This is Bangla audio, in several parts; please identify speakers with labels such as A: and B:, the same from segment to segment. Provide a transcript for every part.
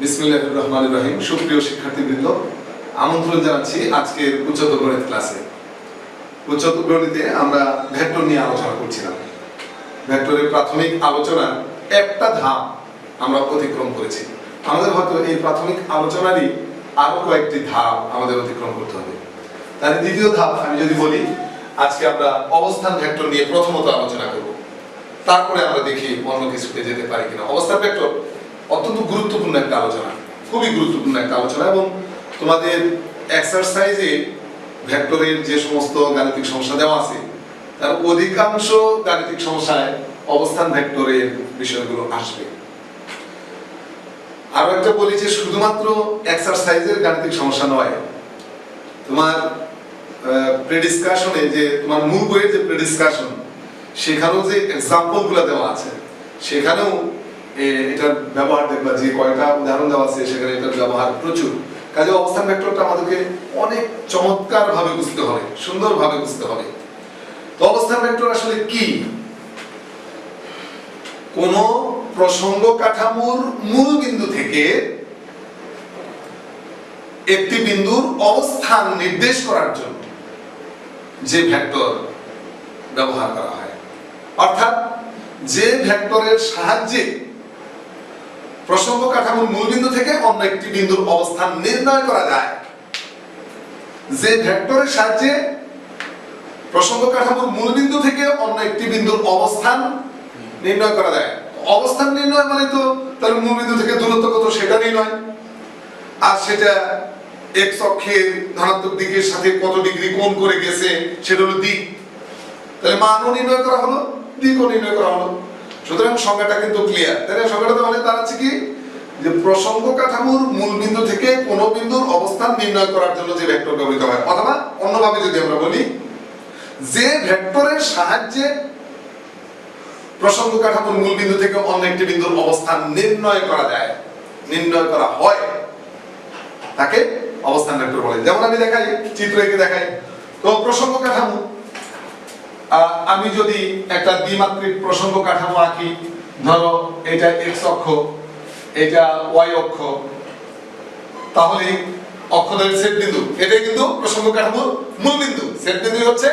A: বিসমিল্লাহ রহমান রহিম। সুপ্রিয় শিক্ষার্থীবৃন্দ, আমন্ত্রণ জানাচ্ছি আজকের উচ্চতর গণিত ক্লাসে। উচ্চতর গণিতে আমরা ভেক্টর নিয়ে আলোচনা করছিলাম। ভেক্টরের প্রাথমিক আলোচনার একটা ধাপ আমরা অতিক্রম করেছি। আমাদের হয়তো এই প্রাথমিক আলোচনারই আরও কয়েকটি ধাপ আমাদের অতিক্রম করতে হবে। তার দ্বিতীয় ধাপ আমি যদি বলি, আজকে আমরা অবস্থান ভেক্টর নিয়ে প্রথমত আলোচনা করব। তারপরে আমরা দেখি অন্য কিছুতে যেতে পারি কিনা। অবস্থান ভেক্টর অত্যন্ত গুরুত্বপূর্ণ একটা আলোচনা, খুবই গুরুত্বপূর্ণ একটা আলোচনা এবং তোমাদের এক্সারসাইজে ভেক্টরের যে সমস্ত গাণিতিক সমস্যা দেওয়া আছে, তার অধিকাংশ গাণিতিক সমস্যায় অবস্থান ভেক্টরের বিষয়গুলো আসবে। আরও একটা বলি যে শুধুমাত্র এক্সারসাইজের গাণিতিক সমস্যা নয়, তোমার প্রেডিসকাশনে যে তোমার মূল বইয়ের যে প্রেডিসকাশন সেখানেও যে এক্সাম্পলগুলো দেওয়া আছে, সেখানেও এটার ব্যবহার দেখবা, যে কয়টা উদাহরণ দেওয়া আছে, সেখানে এটার ব্যবহার প্রচুর। কাজে অবস্থান ভেক্টরটা আমাদেরকে অনেক চমৎকার ভাবে বুঝতে হবে সুন্দর ভাবে বুঝতে হবে। তো অবস্থান ভেক্টর আসলে কি? কোন প্রসঙ্গ কাঠামোর মূল বিন্দু থেকে একটি বিন্দুর অবস্থান নির্দেশ করার জন্য যে ভেক্টর ব্যবহার করা হয়। অর্থাৎ যে ভেক্টরের সাহায্যে প্রসঙ্গ কাঠামোর মূল বিন্দু থেকে অন্য একটি বিন্দুর অবস্থান নির্ণয় করা যায়। যে ভেক্টরের সাহায্যে প্রসঙ্গ কাঠামোর মূল বিন্দু থেকে অন্য একটি বিন্দুর অবস্থান নির্ণয় করা যায়। অবস্থান নির্ণয় মানে তো তাহলে মূল বিন্দু থেকে দূরত্ব কত সেটা নির্ণয়। আর সেটা এক্স অক্ষের ধনাত্মক দিকের সাথে কত ডিগ্রি কোণ করে গেছে সেটা হলো দিক তাহলে মানও নির্ণয় করা হলো দিকও নির্ণয় করা হলো। সুতরাং সংজ্ঞাটা কিন্তু ক্লিয়ার সংজ্ঞাটা তাহলে দাঁড়াচ্ছে কি? যে প্রসঙ্গ কাঠামোর মূল বিন্দু থেকে কোন বিন্দুর অবস্থান নির্ণয় করার জন্য যে ভেক্টর ব্যবহৃত হয়। অথবা অন্যভাবে যদি আমরা বলি, যে ভেক্টরের সাহায্যে প্রসঙ্গ কাঠামোর মূল বিন্দু থেকে অন্য একটি বিন্দুর অবস্থান নির্ণয় করা যায়, নির্ণয় করা হয়, তাকে অবস্থান ভেক্টর বলে। যেমন আমি দেখাই, চিত্র এঁকে দেখাই। তো প্রসঙ্গ কাঠামো আমি যদি একটা দ্বিমাত্রিক প্রসঙ্গ কাঠামো আঁকি, ধরো এটা এক্স অক্ষ, এটা ওয়াই অক্ষ, তাহলে অক্ষদের সেট বিন্দু, এটাই কিন্তু প্রসঙ্গ সেট বিন্দু হচ্ছে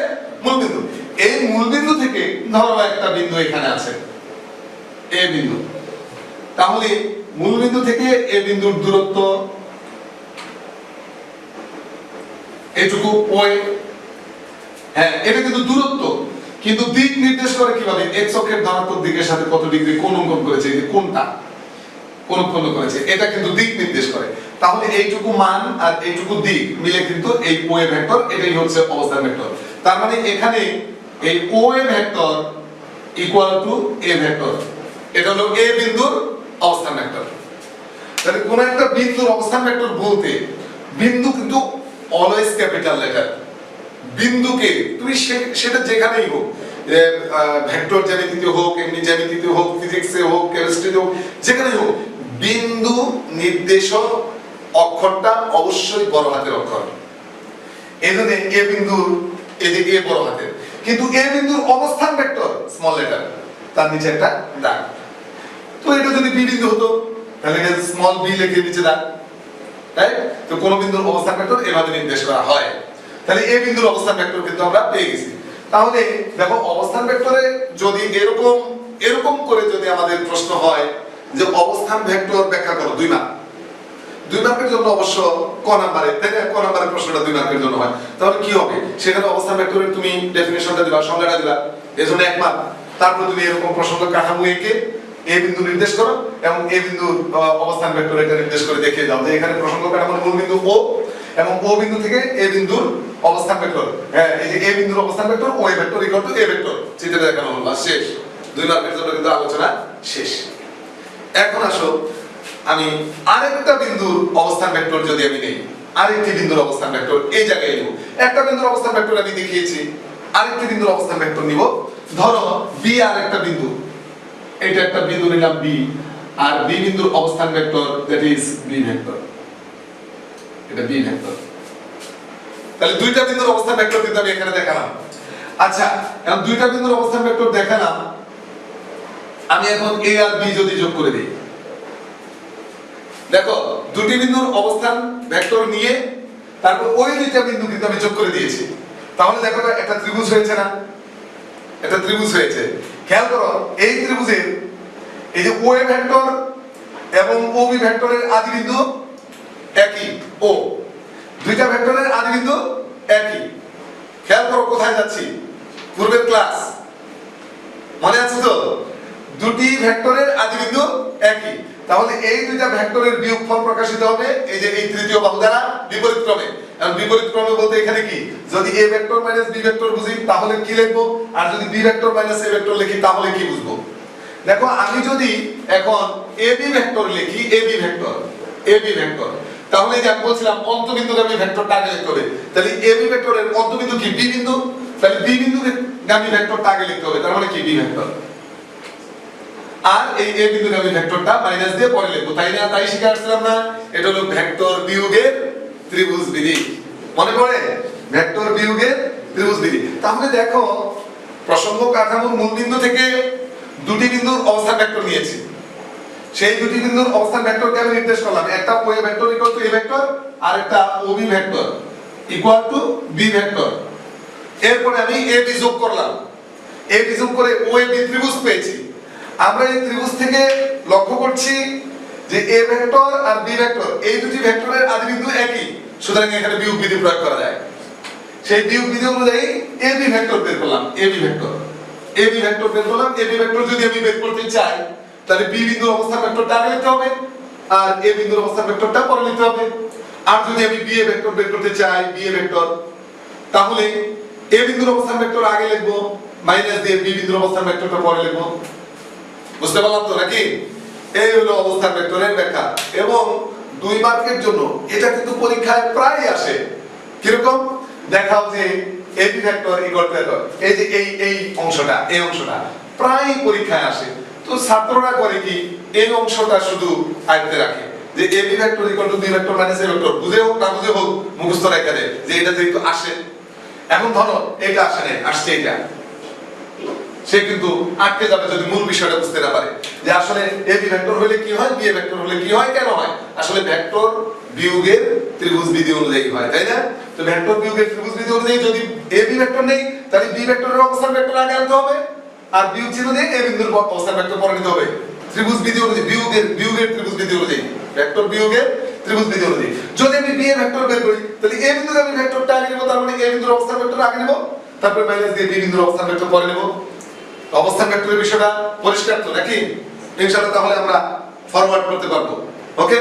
A: এই থেকে ধরো একটা বিন্দু এখানে আছে, এ বিন্দু। তাহলে মূল বিন্দু থেকে এ বিন্দুর দূরত্ব, এটুকু হ্যাঁ এটা কিন্তু দূরত্ব। কিন্তু দিক নির্দেশ করে কীভাবে? এক্স অক্ষের ধনাত্মক দিকের সাথে কত ডিগ্রি কোণ অঙ্কন করেছে? কোনটা কোন উৎপন্ন করেছে। এটা কিন্তু দিক নির্দেশ করে। তাহলে এইটুকু মান আর এইটুকু দিক মিলে কিন্তু এই ও এ ভেক্টর এটাই হচ্ছে অবস্থান ভেক্টর তার মানে এখানে এই O A vector equal to A vector এটা হলো এ বিন্দুর অবস্থান ভেক্টর তাহলে কোন একটা বিন্দুর অবস্থান ভেক্টর বলতে বিন্দু কিন্তু অলওয়েজ ক্যাপিটাল লেটার বিন্দুকে, তুমি সেটা যেখানেই হোক ভেক্টর জ্যামিতিতে হোক, এমনি জ্যামিতিতে হোক, ফিজিক্সে হোক, কেমিস্ট্রিতে হোক, যেখানেই হোক, বিন্দু নির্দেশক অক্ষরটা অবশ্যই বড় হাতের অক্ষর। এজন্য এ বিন্দুর এই যে এ বড় হাতের। কিন্তু এ বিন্দুর অবস্থান ভেক্টর স্মল লেটার তার নিচে একটা দাগ। তো এটা যদি বি বিন্দু হতো, তাহলে স্মল বি লিখে নিচে দাগ তাই তো কোন বিন্দুর অবস্থান ভেক্টর এভাবে নির্দেশ করা হয়। তাহলে এ বিন্দুর অবস্থান ভেক্টর কিন্তু আমরা পেয়ে গেছি। তাহলে দেখো অবস্থান ভেক্টরে যদি এরকম এরকম করে যদি আমাদের প্রশ্ন হয় যে অবস্থান ভেক্টর ব্যাখ্যা করো, দুই মার্ক দুই মার্কের জন্য অবশ্য ক নাম্বারে না? ক নাম্বারের প্রশ্নটা দুই মার্কের জন্য হয়। তাহলে কি হবে? সেখানে অবস্থান ভেক্টরের তুমি ডেফিনেশনটা দিবা সংজ্ঞাটা দিবা এজন্য এক মার্ক তারপর তুমি এরকম প্রসঙ্গ কাঠামো এঁকে এ বিন্দু নির্দেশ করো এবং এ বিন্দু অবস্থান ভেক্টর এটা নির্দেশ করে দেখিয়ে দাও যে এখানে প্রসঙ্গ কাঠামোর মূল বিন্দু ও এবং ও বিন্দু থেকে এ বিন্দুর অবস্থান ভেক্টর। হ্যাঁ এই যে এ বিন্দুর অবস্থান vector, O A vector equal to A vector. চিত্রে দেখানো হলো শেষ। দুই মার্কের জন্য কিন্তু আলোচনা শেষ। এখন আসো, আমি আরেকটা বিন্দুর অবস্থান ভেক্টর যদি আমি নেই, আরেকটি বিন্দুর অবস্থান ভেক্টর এই জায়গায় নেব। একটা বিন্দুর অবস্থান ভেক্টর আমি দেখিয়েছি, আরেকটি বিন্দুর অবস্থান ভেক্টর নিব। ধরো বি আর একটা বিন্দু। এটা একটা বিন্দু নিলাম বি আর বি বিন্দুর অবস্থান vector that is B vector. এটা বি ভেক্টর তাহলে দুইটা বিন্দুর অবস্থান ভেক্টর কিন্তু আমি এখানে দেখালাম। আচ্ছা এখন দুইটা বিন্দুর অবস্থান ভেক্টর দেখালাম। আমি এখন এ আর বি যদি যোগ করে দিই। দেখো, দুটি বিন্দুর অবস্থান ভেক্টর নিয়ে, তারপর ওই দুইটা বিন্দু কিন্তু আমি যোগ করে দিয়েছি। তাহলে দেখো একটা ত্রিভুজ হয়েছে না? একটা ত্রিভুজ হয়েছে। খেয়াল করো, এই ত্রিভুজের এই যে ও এ ভেক্টর এবং ও বি ভেক্টরের আদি বিন্দু একই। ও। দুইটা ভেক্টরের আদি বিন্দু একই। খেয়াল করো কোথায় যাচ্ছি। পূর্বের ক্লাস মনে আছে তো? দুটি ভেক্টরের আদি বিন্দু একই। তাহলে এই দুইটা ভেক্টরের বিয়োগফল প্রকাশিত হবে এই যে এই তৃতীয় বাহু দ্বারা বিপরীত ক্রমে এখন বিপরীত ক্রমে বলতে এখানে কি? যদি A vector minus b vector বুঝি, তাহলে কি লিখব? আর যদি b vector minus a vector লিখি, তাহলে কি বুঝব? দেখো, আমি যদি এখন ab ভেক্টর লিখি ab ভেক্টর ab ভেক্টর তাহলে যে আমি বলছিলাম অন্তবিন্দুগামী ভেক্টরটা আগে লিখতে হবে। তাহলে ab ভেক্টরের অন্তবিন্দু কি? b বিন্দু? তাহলে b বিন্দু গামী ভেক্টরটা আগে লিখতে হবে, তার মানে কি? b ভেক্টর আর এই a বিন্দুগামী ভেক্টরটা মাইনাস দিয়ে পরে লিখব। তাই না? তাই শিখে আসছিলাম না? এটা হলো ভেক্টর বিয়োগের ত্রিভুজ বিধি। মনে পড়ে? ভেক্টর বিয়োগের ত্রিভুজ বিধি। তাহলে দেখো, প্রসঙ্গ কাঠামোর মূল বিন্দু থেকে দুটি বিন্দুর অবস্থান ভেক্টর নিয়েছি। সেই দুটি বিন্দুর অবস্থান ভেক্টরকে আমি নির্দেশ করলাম। একটা O vector equal to A vector আর একটা O B vector equal to B vector এরপরে আমি এ বি যোগ করলাম। এ বি যোগ করে ও এ বি ত্রিভুজ পেয়েছি। আমরা এই ত্রিভুজ থেকে লক্ষ্য করছি যে এ ভেক্টর আর বি ভেক্টর এই দুটি ভেক্টরের আদি বিন্দু একই, সুতরাং এখানে বিয়োগ বিধি প্রয়োগ করা যায়। সেই বিয়োগ বিধি অনুযায়ী এ বি ভেক্টর বের করলাম A B vector A B vector বের করলাম এ বি ভেক্টর যদি আমি বের করতে চাই তাহলে বি বিন্দুর অবস্থান ভেক্টরটা আগে লিখতে হবে, আর এ বিন্দুর অবস্থান ভেক্টরটা পরে লিখতে হবে। আর যদি আমি বি এ ভেক্টর বের করতে চাই, বি এ ভেক্টর তাহলে এ বিন্দুর অবস্থান ভেক্টর আগে লিখব মাইনাস দিয়ে বি বিন্দুর অবস্থান ভেক্টরটা পরে লিখব। বুঝতে পারলাম তো নাকি? এই হলো অবস্থান ভেক্টরের ব্যাখ্যা। এবং দুই মার্কের জন্য, এটা কিন্তু পরীক্ষায় প্রায় আসে। কীরকম? দেখাও যে এবি ভেক্টর ইকুয়াল টু এই যে এই এই অংশটা এই অংশটা প্রায় পরীক্ষায় আসে। তো ছাত্ররা করে কি? এই অংশটা শুধু আয়ত্তে রাখে। যে AB vector equal to B vector minus A vector বুঝে হোক, না বুঝে হোক, মুখস্থ রেখে দেয় যে এটা যেহেতু আসে। এখন ধরো, এটা আসে নাই, আসছে এটা। সে কিন্তু আটকে যাবে যদি মূল বিষয়টা বুঝতে না পারে। যে আসলে এ বি ভেক্টর হলে কি হয় বি এ ভেক্টর হলে কি হয়, কেন হয়? আসলে ভেক্টর বিয়োগের ত্রিভুজ বিধি অনুযায়ী হয়, তাই না? তো ভেক্টর বিয়োগের ত্রিভুজ বিধি অনুযায়ী যদি এ বি ভেক্টর নেই, তাহলে বি ভেক্টরের অবস্থান ভেক্টর আগে আনতে হবে। আর বিয়োগ চিহ্ন দিয়ে এ বিন্দুর অবস্থান ভেক্টর নিতে হবে। ত্রিভুজ বিধি অনুযায়ী বিয়োগের বিয়োগের ত্রিভুজ বিধি অনুযায়ী। ভেক্টর বিয়োগের ত্রিভুজ বিধি অনুযায়ী। যদি আমি বি এ ভেক্টর বের করি, তাহলে এ বিন্দুর আমি ভেক্টরটা আগে নেব, তার মানে এ বিন্দুর অবস্থান ভেক্টর আগে নেব, তারপর মাইনাস দিয়ে বি বিন্দুর অবস্থান ভেক্টর পরে নেব। অবস্থান ভেক্টরের বিষয়টা পরিষ্কার তো, নাকি? ইনশাআল্লাহ তাহলে আমরা ফরওয়ার্ড করতে পারব। ওকে